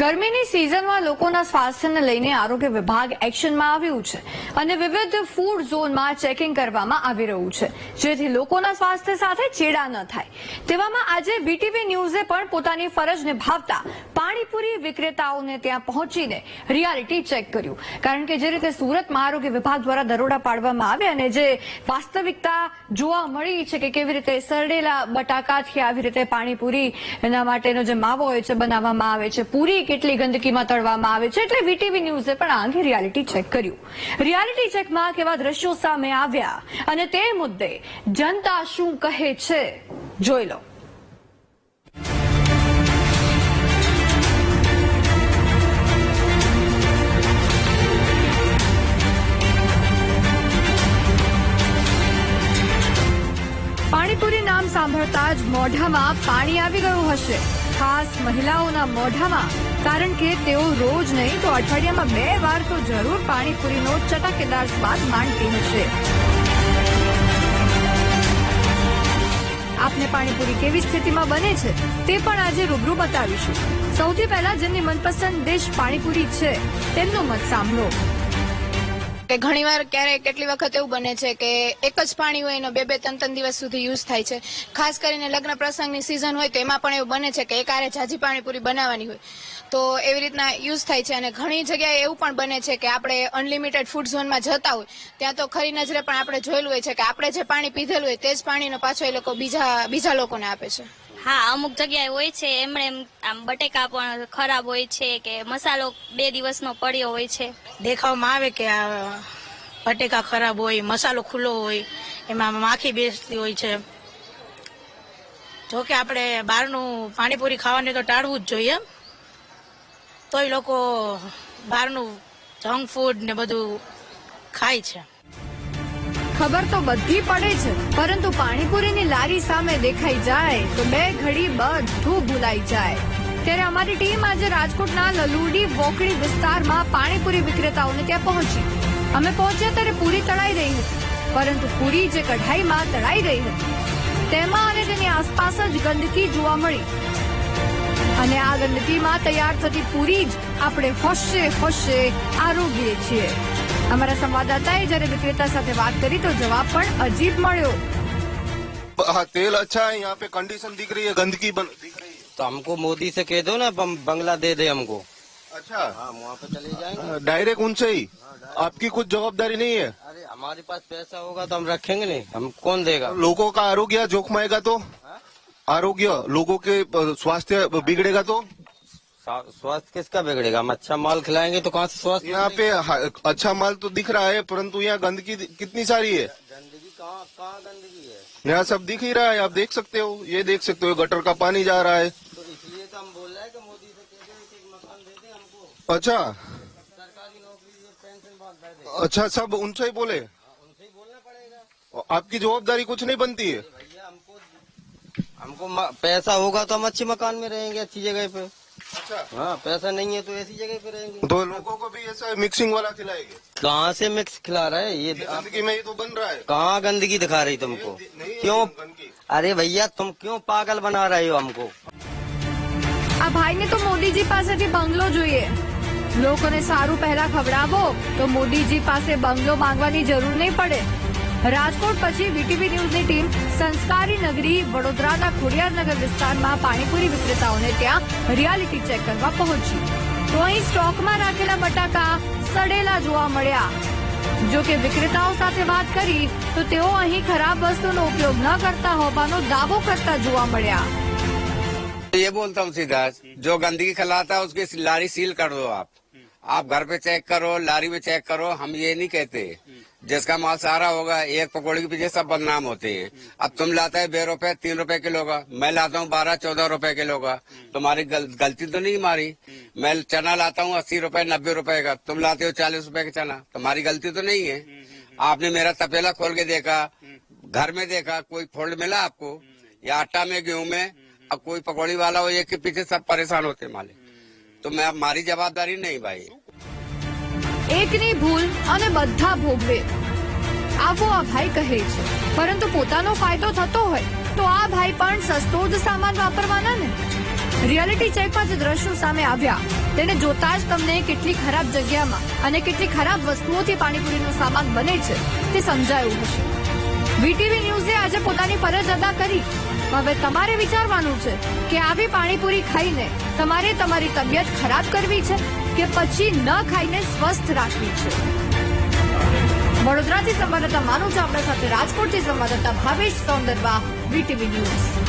ગરમીની સિઝનમાં લોકોના સ્વાસ્થ્યને લઈને આરોગ્ય વિભાગ એક્શનમાં આવ્યું છે અને વિવિધ ફૂડ ઝોનમાં ચેકિંગ કરવામાં આવી રહ્યું છે. જેથી લોકોના સ્વાસ્થ્ય સાથે ચેડા ન થાય. તેવામાં આજે બીટીવી ન્યૂઝે પણ પોતાની ફરજ નિભાવતા પાણીપુરી વિક્રેતાઓને ત્યાં પહોંચીને રિયાલિટી ચેક કર્યું. કારણ કે જે રીતે સુરતમાં આરોગ્ય વિભાગ દ્વારા દરોડા પાડવામાં આવે અને જે વાસ્તવિકતા જોવા મળી છે કે કેવી રીતે સરડેલા બટાકાથી આવી રીતે પાણીપુરી એના માટેનો જે માવો હોય છે બનાવવામાં આવે છે, પૂરી કેટલી ગંદકીમાં તળવામાં આવે છે એટલે વીટીવી ન્યૂઝે પણ આ અંગે રિયાલિટી ચેક કર્યું. રિયાલિટી ચેકમાં કેવા દ્રશ્યો સામે આવ્યા અને તે મુદ્દે જનતા શું કહે છે, જોઈ લો. સાંભળતા જ મોઢામાં પાણી આવી ગયું હશે. ખાસ મહિલાઓના મોઢામાં, કારણ કે તેઓ રોજ નહીં તો અઠવાડિયામાં બે વાર તો જરૂર પાણીપુરીનો ચટાકેદાર સ્વાદ માણતી હશે. આપને પાણીપુરી કેવી સ્થિતિમાં બને છે, તે પણ આજે રૂબરૂ બતાવીશું. સૌથી પહેલા જેમની મનપસંદ ડિશ પાણીપુરી છે, તેમનો મત સાંભળો. કે ઘણીવાર ક્યારેક કેટલી વખત એવું બને છે કે એક જ પાણી હોય એનો બે બે ત્રણ ત્રણ દિવસ સુધી યુઝ થાય છે. ખાસ કરીને લગ્ન પ્રસંગની સિઝન હોય તો એમાં પણ એવું બને છે કે એકારે જાજી પાણીપુરી બનાવવાની હોય. તો એવી રીતના યુઝ થાય છે અને ઘણી જગ્યાએ એવું પણ બને છે કે આપણે અનલિમિટેડ ફૂડ ઝોનમાં જતા હોય, ત્યાં તો ખરી નજરે પણ આપણે જોયેલું હોય છે કે આપણે જે પાણી પીધેલું હોય તે જ પાણીનો પાછો એ લોકો બીજા બીજા લોકોને આપે છે. હા, અમુક જગ્યાએ હોય છે. એમણે એમ, આમ બટેકા પણ ખરાબ હોય છે કે મસાલો બે દિવસનો પડ્યો હોય છે. દેખાવમાં આવે કે આ બટેકા ખરાબ હોય, મસાલો ખુલ્લો હોય, એમાં માખી બેસતી હોય છે. જો કે આપણે બહારનું પાણીપુરી ખાવાની તો ટાળવું જ જોઈએ. તોય લોકો બહારનું જંક ફૂડ ને બધું ખાય છે. ખબર તો બધી પડે છે. પરંતુ પાણીપુરીની લારી સામે દેખાઈ જાય તો બે ઘડી બધું ભૂલાઈ જાય. ત્યારે અમારી ટીમ આજે રાજકોટના લલુડી વોકડી વિસ્તારમાં પાણીપુરી વિક્રેતાઓને ત્યાં પહોંચી. અમે પહોંચ્યા ત્યારે પૂરી તળાઈ રહી હતી, પરંતુ પૂરી જે કઢાઈમાં તળાઈ રહી હતી, તેમાં અને તેની આસપાસ જ ગંદકી જોવા મળી. અને આ ગંદકીમાં તૈયાર થતી પૂરી જ આપણે હોશે હોશે આરોગીએ છીએ. અમારા સંવાદદાતાએ જ્યારે વિક્રેતા સાથે વાત કરી તો જવાબ પણ અજીબ મળ્યો हाँ तेल अच्छा है यहाँ पे कंडीशन दिख रही है गंदगी बन दिख रही है तो हमको मोदी से कह दो ना बम- बंगला दे दे हमको अच्छा हम वहाँ पे चले जाएंगे डायरेक्ट उनसे ही आपकी कुछ जवाबदारी नहीं है अरे हमारे पास पैसा होगा तो हम रखेंगे नहीं हम कौन देगा लोगों का आरोग्य जोखमाएगा तो आरोग्य लोगों के अ, स्वास्थ्य बिगड़ेगा तो स्वा- स्वास्थ्य किसका बिगड़ेगा? हम अच्छा माल खिलाएँगे तो कहाँ से स्वास्थ्य यहाँ पे अच्छा माल तो दिख रहा है परंतु यहाँ गंदगी कितनी सारी है? गंदगी कहाँ कहाँ गंदगी है? यहाँ सब दिख ही रहा है आप देख सकते हो ये देख सकते हो गटर का पानी जा रहा है। तो इसलिए तो हम बोल रहे हैं कि मोदी से मकान दे दे हमको। अच्छा। सरकारी नौकरी पेंशन अच्छा सब उनसे ही बोले? उनसे ही बोलना पड़ेगा। आपकी जवाबदारी कुछ नहीं बनती है? हमको हमको पैसा होगा तो हम अच्छे मकान में रहेंगे अच्छी जगह पे। अच्छा हाँ पैसा नहीं है तो ऐसी जगह पे रहेंगे तो लोगों को भी ऐसा मिक्सिंग वाला खिलाएंगे कहाँ से मिक्स खिला रहा है ये ये गंदगी में ही तो बन रहा है कहाँ गंदगी दिखा रही तुमको नहीं है क्यों गंदगी अरे भैया तुम क्यों पागल बना रहे हो हमको આ ભાઈને તો મોદીજી પાસેથી બંગલો જોઈએ લોકોને સારું પહેલા ખવડાવો તો મોદીજી પાસે બંગલો માંગવાની જરૂર નહીં પડે રાજકોટ પછી વીટીવી ન્યૂઝની ટીમ સંસ્કારી નગરી વડોદરાના ખોડિયારનગર વિસ્તારમાં પાણીપુરી વિક્રેતાઓને ત્યાં રિયાલિટી ચેક કરવા પહોંચી તો અહીં સ્ટોકમાં રાખેલા બટાકા સડેલા જોવા મળ્યા જો કે વિક્રેતાઓ સાથે વાત કરી તો તેઓ અહીં ખરાબ વસ્તુનો ઉપયોગ ન કરતા હોવાનો દાવો કરતા જોવા મળ્યા ये बोलता हूँ सीधा जो गंदगी खिलाता है उसकी लारी सील कर दो आप आप घर पे चेक करो लारी में चेक करो हम ये नहीं कहते। जिसका माल सारा होगा एक पकौड़े के पीछे सब बदनाम होते हैं। अब तुम लाता है बे रुपए तीन रुपए किलो का। मैं लाता हूँ बारह चौदह रुपए किलो का। तुम्हारी गल, गलती तो नहीं मारी। मैं चना लाता हूँ अस्सी रुपए नब्बे रुपए का। तुम लाते हो चालीस रुपए का चना। तुम्हारी गलती तो नहीं है। आपने मेरा तपेला खोल के देखा घर में देखा कोई फोल्ड मिला आपको? या आटा में गेहूँ में? अब कोई पकौड़ी वाला हो एक के पीछे सब परेशान होते माले તો મારી જવાબદારી નહીં ભાઈ. એકની ભૂલ અને બધા ભોગવે. આવો આ ભાઈ કહે છે. પરંતુ પોતાનો ફાયદો થતો હોય, તો આ ભાઈ પણ સસ્તો જ સામાન વાપરવાના ને? રિયાલિટી ચેકમાં જે દ્રશ્યો સામે આવ્યા. તેને જોતા જ તમને કેટલી ખરાબ જગ્યામાં અને કેટલી ખરાબ વસ્તુઓથી પાણીપુરીનો સામાન બને છે. તે સમજાયું હશે. વીટીવી ન્યૂઝે આજે પોતાની ફરજ અદા કરી. હવે તમારે વિચારવાનું છે કે આવી પાણીપુરી ખાઈને તમારે તમારી તબિયત ખરાબ કરવી છે કે પછી ન ખાઈને સ્વસ્થ રાખવી છે? વડોદરાથી સંવાદદાતા માનુ ચાવડા સાથે રાજકોટથી સંવાદદાતા ભાવેશ સૌંદરવા, વીટીવી ન્યૂઝ.